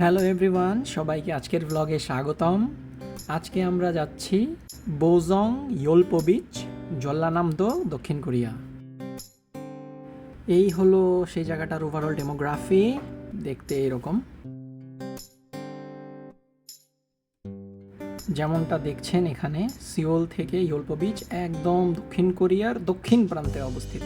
Hello everyone, সবাইকে আজকের ব্লগে স্বাগতম। আজকে আমরা যাচ্ছি বোজং ইয়োলপো বিচ জল্লানামদো, দক্ষিণ কোরিয়া। এই হলো সেই জায়গাটার ওভারঅল ডেমোগ্রাফি দেখতে এরকম। যেমনটা দেখছেন এখানে, সিওল থেকে ইয়োলপো বিচ একদম দক্ষিণ কোরিয়ার দক্ষিণ প্রান্তে অবস্থিত।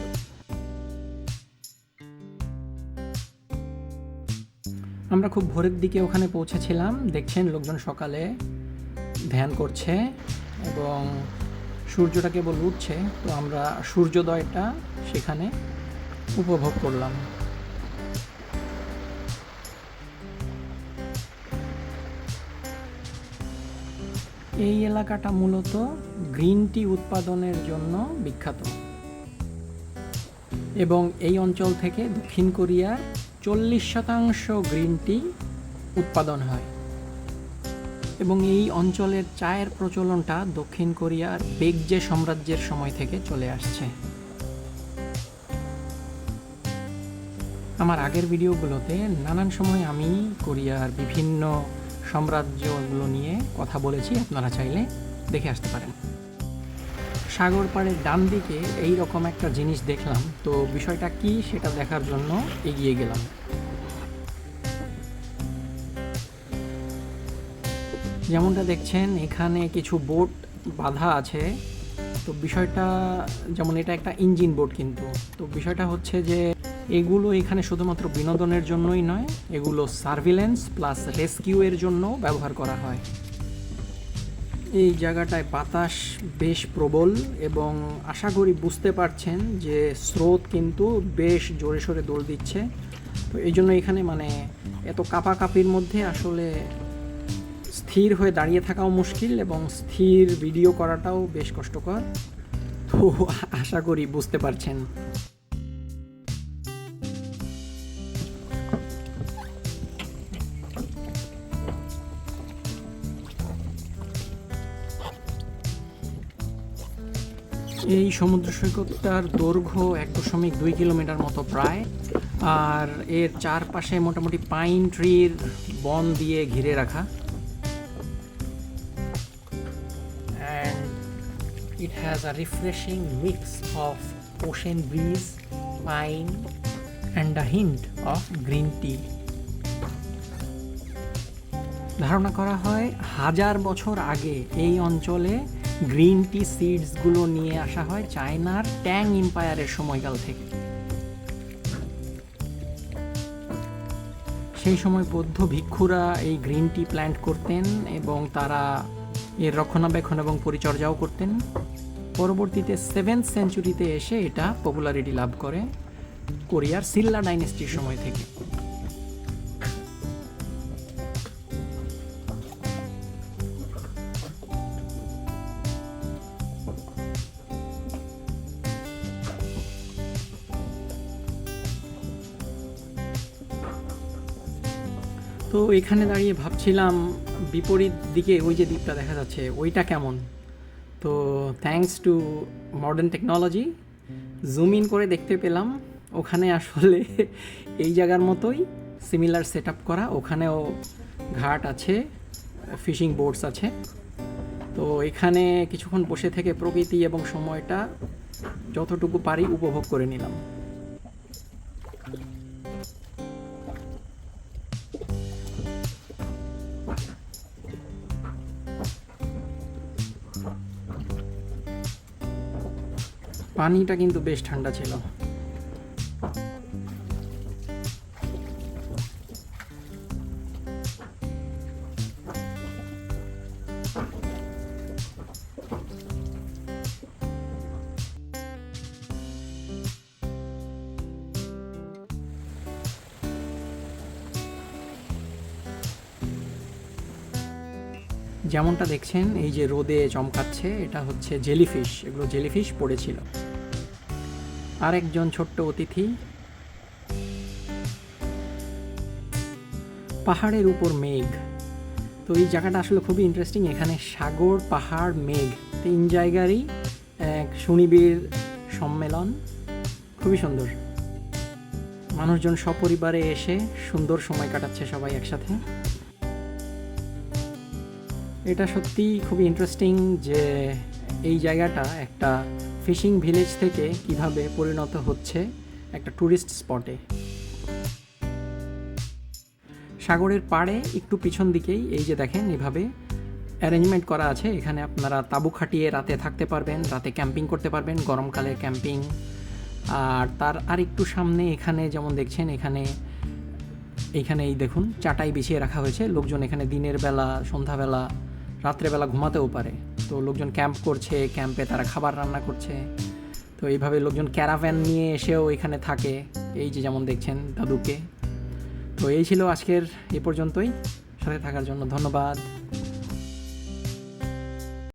আমরা খুব ভোরের দিকে ওখানে পৌঁছেছিলাম। দেখছেন লোকজন সকালে ধ্যান করছে এবং সূর্যটা কেবল উঠছে। তো আমরা সূর্যোদয়টা সেখানে উপভোগ করলাম। এই এলাকাটা মূলত গ্রিন টি উৎপাদনের জন্য বিখ্যাত। এবং এই অঞ্চল থেকে দক্ষিণ কোরিয়ার চল্লিশ শতাংশ গ্রিন টি উৎপাদন হয়। এবং এই অঞ্চলের চায়ের প্রচলনটা দক্ষিণ কোরিয়ার বেগজে সাম্রাজ্যের সময় থেকে চলে আসছে। আমার আগের ভিডিওগুলোতে নানান সময় আমি কোরিয়ার বিভিন্ন সাম্রাজ্যগুলো নিয়ে কথা বলেছি, আপনারা চাইলে দেখে আসতে পারেন। সাগর পাড়ের ডান দিকে এই রকম একটা জিনিস দেখলাম। তো বিষয়টা কি সেটা দেখার জন্য এগিয়ে গেলাম। যেমনটা দেখছেন, এখানে কিছু বোট বাঁধা আছে। তো বিষয়টা, যেমন এটা একটা ইঞ্জিন বোট কিন্তু। তো বিষয়টা হচ্ছে যে, এগুলো এখানে শুধুমাত্র বিনোদনের জন্যই নয়, এগুলো সার্ভিলেন্স প্লাস রেস্কিউ এর জন্য ব্যবহার করা হয়। এই জায়গাটায় বাতাস বেশ প্রবল এবং আশা করি বুঝতে পারছেন যে স্রোত কিন্তু বেশ জোরে সোরে দোল দিচ্ছে। তো এই জন্য এখানে মানে এত কাপাকাপির মধ্যে আসলে স্থির হয়ে দাঁড়িয়ে থাকাও মুশকিল এবং স্থির ভিডিও করাটাও বেশ কষ্টকর। তো আশা করি বুঝতে পারছেন। এই সমুদ্র সৈকতটার দৈর্ঘ্য এক দশমিক দুই কিলোমিটার মতো প্রায় আর এর চারপাশে মোটামুটি পাইন ট্রির বন দিয়ে ঘিরে রাখা it has a refreshing mix of ocean breeze, pine, and a hint of green tea. ধারণা করা হয় হাজার বছর আগে এই অঞ্চলে গ্রিন টি সিডসগুলো নিয়ে আসা হয় চায়নার ট্যাং এম্পায়ারের সময়কাল থেকে। সেই সময় বৌদ্ধ ভিক্ষুরা এই গ্রিন টি প্ল্যান্ট করতেন এবং তারা এর রক্ষণাবেক্ষণ এবং পরিচর্যাও করতেন। পরবর্তীতে সেভেন্থ সেঞ্চুরিতে এসে এটা পপুলারিটি লাভ করে কোরিয়ার সিল্লা ডাইনেস্টির সময় থেকে। তো এখানে দাঁড়িয়ে ভাবছিলাম, বিপরীত দিকে ওই যে দ্বীপটা দেখা যাচ্ছে, ওইটা কেমন? তো thanks to modern technology zoom in করে দেখতে পেলাম, ওখানে আসলে এই জায়গার মতোই সিমিলার সেট করা, ওখানেও ঘাট আছে ফিশিং বোটস আছে। তো এখানে কিছুক্ষণ বসে থেকে প্রকৃতি এবং সময়টা যতটুকু পারি উপভোগ করে নিলাম। পানিটা কিন্তু বেশ ঠান্ডা ছিল। যেমনটা দেখছেন, এই যে রোদে চমকাচ্ছে, এটা হচ্ছে জেলিফিশ। এগুলো জেলিফিশ পড়েছিল। আরেকজন ছোট্ট অতিথি। পাহাড়ের উপর মেঘ। তো এই জায়গাটা আসলে খুবই ইন্টারেস্টিং এখানে সাগর, পাহাড়, মেঘ। তিন জায়গারই এক সুনিবিড় সম্মেলন। খুবই সুন্দর। মানুষজন সপরিবারে এসে সুন্দর সময় কাটাচ্ছে সবাই একসাথে। এটা সত্যি খুবই ইন্টারেস্টিং যে এই জায়গাটা একটা ফিশিং ভিলেজ থেকে কীভাবে পরিণত হচ্ছে একটা ট্যুরিস্ট স্পটে। সাগরের পাড়ে একটু পিছন দিকেই এই যে দেখেন, এভাবে অ্যারেঞ্জমেন্ট করা আছে। এখানে আপনারা তাঁবু খাটিয়ে রাতে থাকতে পারবেন, রাতে ক্যাম্পিং করতে পারবেন, গরমকালে ক্যাম্পিং। আর তার আর একটু সামনে এখানে যেমন দেখছেন, এখানে এইখানে এই দেখুন, চাটাই বিছিয়ে রাখা হয়েছে। লোকজন এখানে দিনের বেলা, সন্ধ্যাবেলা, রাত্রেবেলা ঘুমাতেও পারে। তো লোকজন ক্যাম্প করছে ক্যাম্পে তারা খাবার রান্না করছে। তো এইভাবে লোকজন ক্যারাভ্যান নিয়ে এসেও এখানে থাকে, এই যে যেমন দেখছেন দাদুকে। তো এই ছিল আজকের এ পর্যন্তই। সাথে থাকার জন্য ধন্যবাদ।